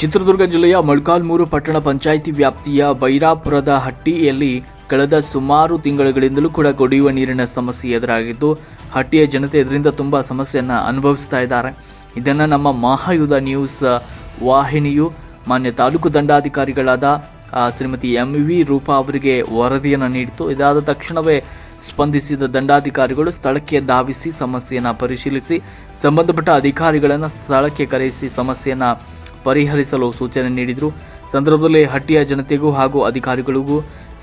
ಚಿತ್ರದುರ್ಗ ಜಿಲ್ಲೆಯ ಮೊಳಕಾಲ್ಮೂರು ಪಟ್ಟಣ ಪಂಚಾಯಿತಿ ವ್ಯಾಪ್ತಿಯ ಬೈರಾಪುರದ ಹಟ್ಟಿಯಲ್ಲಿ ಕಳೆದ ಸುಮಾರು ತಿಂಗಳುಗಳಿಂದಲೂ ಕೂಡ ಕುಡಿಯುವ ನೀರಿನ ಸಮಸ್ಯೆ ಎದುರಾಗಿದ್ದು, ಹಟ್ಟಿಯ ಜನತೆ ಇದರಿಂದ ತುಂಬ ಸಮಸ್ಯೆಯನ್ನು ಅನುಭವಿಸ್ತಾ ಇದ್ದಾರೆ. ಇದನ್ನು ನಮ್ಮ ಮಹಾಯುಧ ನ್ಯೂಸ್ ವಾಹಿನಿಯು ಮಾನ್ಯ ತಾಲೂಕು ದಂಡಾಧಿಕಾರಿಗಳಾದ ಶ್ರೀಮತಿ ಎಂ ವಿ ರೂಪಾ ಅವರಿಗೆ ವರದಿಯನ್ನು ನೀಡಿತು ಇದಾದ ತಕ್ಷಣವೇ ಸ್ಪಂದಿಸಿದ ದಂಡಾಧಿಕಾರಿಗಳು ಸ್ಥಳಕ್ಕೆ ಧಾವಿಸಿ ಸಮಸ್ಯೆಯನ್ನು ಪರಿಶೀಲಿಸಿ, ಸಂಬಂಧಪಟ್ಟ ಅಧಿಕಾರಿಗಳನ್ನು ಸ್ಥಳಕ್ಕೆ ಕರೆಯಿಸಿ ಸಮಸ್ಯೆಯನ್ನು ಪರಿಹರಿಸಲು ಸೂಚನೆ ನೀಡಿದರು. ಸಂದರ್ಭದಲ್ಲಿ ಹಟ್ಟಿಯ ಜನತೆಗೂ ಹಾಗೂ ಅಧಿಕಾರಿಗಳಿಗೂ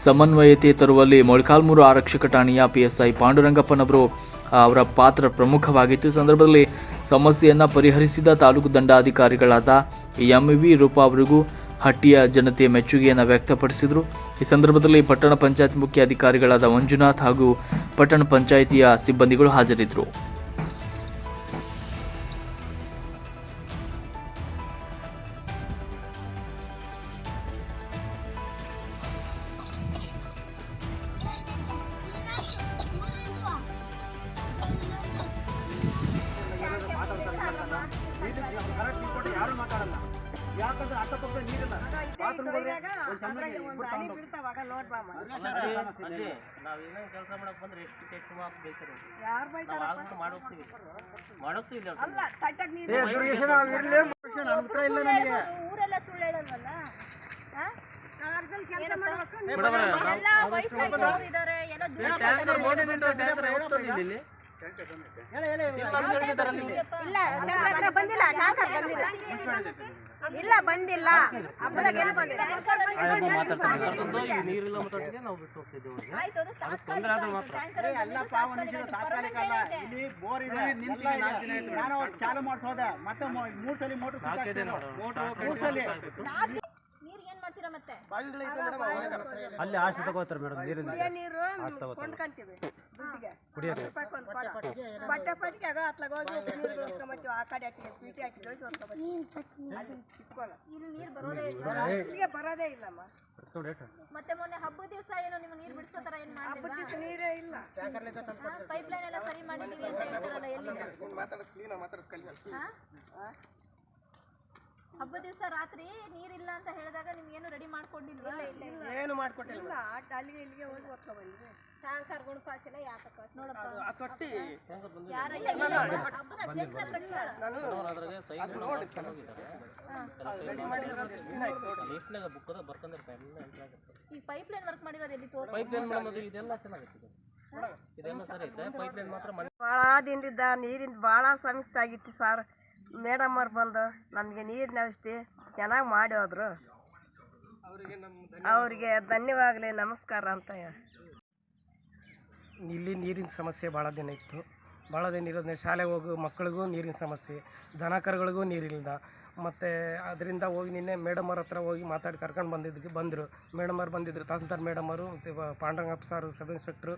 ಸಮನ್ವಯತೆ ತರುವಲ್ಲಿ ಮೊಳಕಾಲ್ಮೂರು ಆರಕ್ಷಕ ಠಾಣೆಯ ಪಿಎಸ್ಐ ಪಾಂಡುರಂಗಪ್ಪನವರು ಅವರ ಪಾತ್ರ ಪ್ರಮುಖವಾಗಿತ್ತು. ಈ ಸಂದರ್ಭದಲ್ಲಿ ಸಮಸ್ಯೆಯನ್ನು ಪರಿಹರಿಸಿದ ತಾಲೂಕು ದಂಡಾಧಿಕಾರಿಗಳಾದ ಎಂ ವಿ ರೂಪಾ ಅವರಿಗೂ ಹಟ್ಟಿಯ ಜನತೆ ಮೆಚ್ಚುಗೆಯನ್ನು ವ್ಯಕ್ತಪಡಿಸಿದರು. ಈ ಸಂದರ್ಭದಲ್ಲಿ ಪಟ್ಟಣ ಪಂಚಾಯತ್ ಮುಖ್ಯ ಅಧಿಕಾರಿಗಳಾದ ಮಂಜುನಾಥ್ ಹಾಗೂ ಪಟ್ಟಣ ಪಂಚಾಯಿತಿಯ ಸಿಬ್ಬಂದಿಗಳು ಹಾಜರಿದ್ದರು. ಯಾರು ಮಾತಾಡಲ್ಲ ಯಾಕಂದ್ರೆ ಅಕ್ಕಪಕ್ಕ ನೀರಿಲ್ಲ ಕೆಲಸ ಮಾಡಕ್ ಬಂದ್ರೆ ಎಷ್ಟು ಕೆಟ್ಟ ಮಾತು ಬೇಕ್ರಿ ನಾವ್ ಮಾಡೋಗ್ತೀವಿ ಮಾಡೋಗ್ತೀವಿ ಊರೆಲ್ಲ ಸುಳ್ಳು ಹೇಳಲ್ವಲ್ಲ ಎಲ್ಲ ವಯಸ್ಸಾಗಿರೋರು ಇದಾರೆ ಇಲ್ಲಿ ಹೇಳಿ ಹೇಳಿ ಇಲ್ಲ ಶಂಕರ ಬಂದಿಲ್ಲ ಬಂದಿಲ್ಲ ಇಲ್ಲ ಬಂದಿಲ್ಲ. ಹಬ್ಬದಾಗ ಏನು ಬಂದಿಲ್ಲ ನೀರಿಲ್ಲ ನಾವು ಬಿಟ್ಟು ಹೋಗ್ತಿದ್ದೇವೆ ತಾತ್ಕಾಲಿಕ ಅಲ್ಲ ಇಲ್ಲಿ ಬೋರ್ ಇದೆ ನಾನು ಅವತ್ತು ಚಾಲು ಮಾಡಿಸೋದೆ. ಮತ್ತೆ ಮೂರ್ಸಲಿ ಮೂರ್ ಸಲ ಮೋಟರ್ ಮೂರ್ಸಲಿ ನೋಡು. ಮೂರ್ ಸಲ ನೀರಿಗೆ ಏನ್ ಮಾಡ್ತೀರಾ ಮತ್ತೆ ಅಲ್ಲಿ ಆಸ್ತಿ ತಗೋತಾರೆ ಮೇಡಮ್ ನೀರಿನ ಕುಡಿಯೋ ನೀರು ಕೊಂಡ್ಕೊಂತೀವಿ ದುಡ್ಡಿಗೆ. ಹತ್ತು ರೂಪಾಯಿಗೆ ಒಂದು ಕೊಡ ಬಟ್ಟೆ ಪಟ್ಟಿಗೆ ಆಗ ಅತ್ಲಾಗ ಹೋಗಿ ನೀರು ಹೊತ್ಕೊಂಬತ್ತೀವಿ ಆ ಕಡೆ ಹಾಕಿ ಪೀಟಿ ಹಾಕಿ ಹೋಗಿ ಹೊತ್ಕೊಂಬತ್ತೀವಿ ಅಲ್ಲಿ ಇಸ್ಕೊಲ್ಲ. ಇಲ್ಲಿ ನೀರ್ ಬರೋದೇ ಇಲ್ಲ. ಇಲ್ಲಿಗೆ ಬರೋದೇ ಇಲ್ಲಮ್ಮ. ಮತ್ತೆ ಮೊನ್ನೆ ಹಬ್ಬದ ದಿವಸ ಏನೋ ನಿಮ್ಮ ನೀರ್ ಬಿಡಿಸ್ಕೋತಾರ ಏನ್ ಹಬ್ಬದ ಮಾಡಿಲ್ಲ ದಿವಸ ನೀರೇ ಇಲ್ಲ. ಪೈಪ್ ಲೈನ್ ಎಲ್ಲ ಸರಿ ಮಾಡಿದೀವಿ ಅಂತ ಹೇಳ್ತಾರಲ್ಲ ಎಲ್ಲಿದೆ ಹಾ? ಹಬ್ಬದ ದಿವಸ ರಾತ್ರಿ ನೀರಿಲ್ಲ ಅಂತ ಹೇಳಿದಾಗ ನಿಮ್ಗೇನು ರೆಡಿ ಮಾಡ್ಕೊಂಡಿಲ್ವಾ? ಏನು ಮಾಡ್ಕೊಟ್ಟಿಲ್ಲ. ಅಲ್ಲಿಗೆ ಇಲ್ಲಿಗೆ ಹೋಗಿ ಹೊತ್ಕೊಂಡ್ ಬಂದ್ವಿ. ಟ್ಯಾಂಕರ್ ಗುಣಪಾಸಿನ ಯಾಕಪ್ಪ ನೋಡಪ್ಪ. ಆ ತೊಟ್ಟಿ. ಯಾರ ಹಬ್ಬದ ಅದ್ರಾಗೆ ಲಿಸ್ಟ್ನಾಗ ಎಲ್ಲ ಎಂಟ್ರಿ ಆಗುತ್ತೆ ಈ ಪೈಪ್ ಲೈನ್ ವರ್ಕ್ ಮಾಡಿರೋದು ಎಲ್ಲಿ ತೋರಿಸಿ? ಪೈಪ್ ಲೈನ್ ಮಾಡೋದು ಇದೆಲ್ಲ ಚೆನ್ನಾಗೈತೆ ಇದೆಲ್ಲ ಸರಿ ಐತೆ ಪೈಪ್ ಲೈನ್ ಮಾತ್ರ ಮನೆ ಭಾಳ ದಿನದಿಂದ ನೀರಿನ ಭಾಳ ಸಮಸ್ಯೆ ಆಗಿತ್ತು ಸರ್. ಮೇಡಮ್ ಅವ್ರು ಬಂದು ನಮಗೆ ನೀರಿನ ವ್ಯವಸ್ಥೆ ಚೆನ್ನಾಗಿ ಮಾಡಿ ಹೋದ್ರು. ಅವರಿಗೆ ಧನ್ಯವಾಗಲಿ ನಮಸ್ಕಾರ ಅಂತ ಹೇಳಿ. ಇಲ್ಲಿ ನೀರಿನ ಸಮಸ್ಯೆ ಭಾಳ ದಿನ ಇತ್ತು. ಭಾಳ ದಿನ ಇರೋದ್ರಿಂದ ಶಾಲೆಗೆ ಹೋಗೋ ಮಕ್ಕಳಿಗೂ ನೀರಿನ ಸಮಸ್ಯೆ ದನ ಕರುಗಳಿಗೂ ನೀರಿಲ್ಲ ಮತ್ತು ಅದರಿಂದ ಹೋಗಿ ನಿನ್ನೆ ಮೇಡಮರ ಹತ್ರ ಹೋಗಿ ಮಾತಾಡಿ ಕರ್ಕೊಂಡು ಬಂದಿದ್ದಕ್ಕೆ ಬಂದರು. ಮೇಡಮರು ಬಂದಿದ್ದರು ತಹಸೀಲ್ದಾರ್ ಮೇಡಮ್ ಅವರು, ಮತ್ತು ಪಾಂಡುರಂಗಪ್ಪ ಸಾರು, ಸಬ್ ಇನ್ಸ್ಪೆಕ್ಟ್ರು,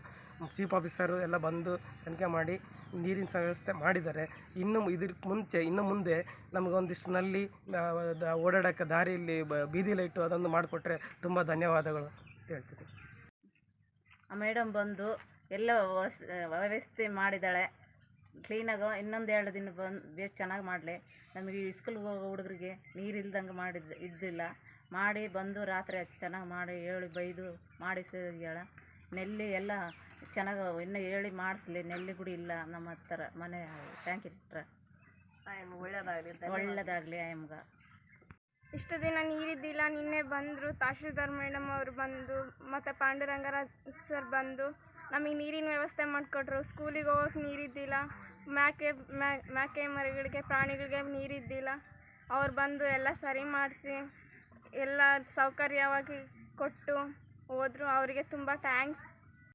ಚೀಫ್ ಆಫೀಸರು ಎಲ್ಲ ಬಂದು ತನಿಖೆ ಮಾಡಿ ನೀರಿನ ವ್ಯವಸ್ಥೆ ಮಾಡಿದ್ದಾರೆ. ಇನ್ನು ಇದ್ರ ಮುಂಚೆ, ಇನ್ನು ಮುಂದೆ ನಮಗೊಂದಿಷ್ಟು ನಲ್ಲಿ ಓಡಾಡೋಕ್ಕೆ ದಾರಿಯಲ್ಲಿ ಬೀದಿ ಲೈಟು ಅದೊಂದು ಮಾಡಿಕೊಟ್ರೆ ತುಂಬ ಧನ್ಯವಾದಗಳು ಅಂತ ಹೇಳ್ತೀನಿ ಮೇಡಮ್ ಬಂದು ಎಲ್ಲ ವಸ್ ವ್ಯವಸ್ಥೆ ಮಾಡಿದ್ದಾಳೆ. ಕ್ಲೀನಾಗಿ ಇನ್ನೊಂದು ಎರಡು ದಿನ ಬಂದು ಬೇಸ್ ಚೆನ್ನಾಗಿ ಮಾಡಲಿ. ನಮಗೆ ಸ್ಕೂಲ್ಗೆ ಹೋಗೋ ಹುಡುಗರಿಗೆ ನೀರು ಇಲ್ದಂಗೆ ಮಾಡಿದ್ದು ಇದ್ದಿಲ್ಲ. ಮಾಡಿ ಬಂದು ರಾತ್ರಿ ಹಚ್ಚಿ ಚೆನ್ನಾಗಿ ಮಾಡಿ ಹೇಳಿ ಬೈದು ಮಾಡಿಸಿ ಹೇಳ ನೆಲ್ಲಿ ಎಲ್ಲ ಚೆನ್ನಾಗಿ ಇನ್ನೂ ಹೇಳಿ ಮಾಡಿಸ್ಲಿ. ನೆಲ್ಲಿ ಗುಡಿ ಇಲ್ಲ ನಮ್ಮ ಹತ್ತಿರ ಮನೆ ಟ್ಯಾಂಕಿ ಹತ್ರ ಒಳ್ಳೇದಾಗಲಿ. ಒಳ್ಳೇದಾಗಲಿ ಆಯಮ್ಗೆ ಇಷ್ಟು ದಿನ ನೀರಿದ್ದಿಲ್ಲ ನಿನ್ನೆ ಬಂದರು ತಹಶೀಲ್ದಾರ್ ಮೇಡಮ್ ಅವರು ಬಂದು ಮತ್ತು ಪಾಂಡುರಂಗರಾಜ್ ಸರ್ ಬಂದು ನಮಗೆ ನೀರಿನ ವ್ಯವಸ್ಥೆ ಮಾಡಿಕೊಟ್ರು. ಸ್ಕೂಲಿಗೆ ಹೋಗೋಕೆ ನೀರಿದ್ದಿಲ್ಲ. ಮ್ಯಾಕೆ ಮ್ಯಾಕೆ ಮರಿಗಳಿಗೆ, ಪ್ರಾಣಿಗಳಿಗೆ ನೀರಿದ್ದಿಲ್ಲ. ಅವ್ರು ಬಂದು ಎಲ್ಲ ಸರಿ ಮಾಡಿಸಿ, ಎಲ್ಲ ಸೌಕರ್ಯವಾಗಿ ಕೊಟ್ಟು ಹೋದರು. ಅವರಿಗೆ ತುಂಬ ಥ್ಯಾಂಕ್ಸ್